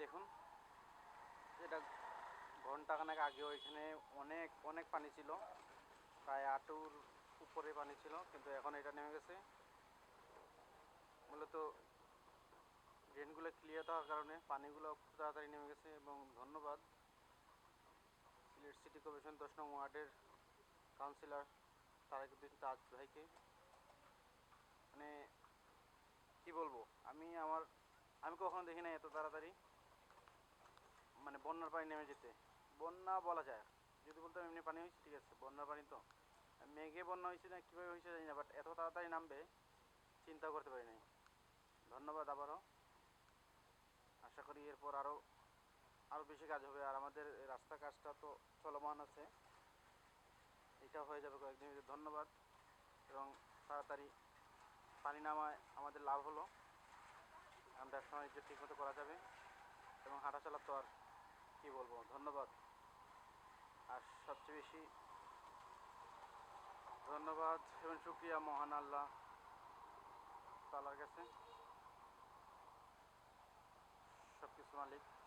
দেখুন, এটা ঘন্টাখানেক আগেও এখানে অনেক অনেক পানি ছিল। প্রায় আটুর উপরে পানি ছিল, কিন্তু এখন এটা নেমে গেছে। মূলত ড্রেনগুলো ক্লিয়ার থাকার কারণে পানিগুলো খুব তাড়াতাড়ি নেমে গেছে এবং ধন্যবাদ সিলেট সিটি কর্পোরেশন দশ নং ওয়ার্ডের কাউন্সিলর তারেকুদ্দিন তাজ ভাইকে। মানে কি বলব, আমি আমার, আমি কখনো দেখি না এত তাড়াতাড়ি। মানে বন্যার পানি নেমে যেতে। বন্যা বলা যায়। যদি বলতাম এমনি পানি হয়েছে, ঠিক আছে, বন্যার পানি তো। মেঘে বন্যা হয়েছে না কীভাবে হয়েছে জানি না বাট এত তাড়াতাড়ি নামবে, চিন্তা করতে পারি নাই। ধন্যবাদ আবারও। আশা করি এরপর আরও আরও বেশি কাজ হবে। আর আমাদের রাস্তা কাজটা তো চলমান আছে। এটা হয়ে যাবে কয়েকদিন ধন্যবাদ। এবং তাড়াতাড়ি পানি নামায় আমাদের লাভ হলো। আমরা ব্যবসা বাণিজ্য ঠিকমতো করা যাবে। এবং হাঁটা চলা তো আর কী বলব, ধন্যবাদ। আর সবচেয়ে বেশি ধন্যবাদ এবং শুক্রিয়া মহান আল্লাহ তালার কাছে। সব কিছু মালিক।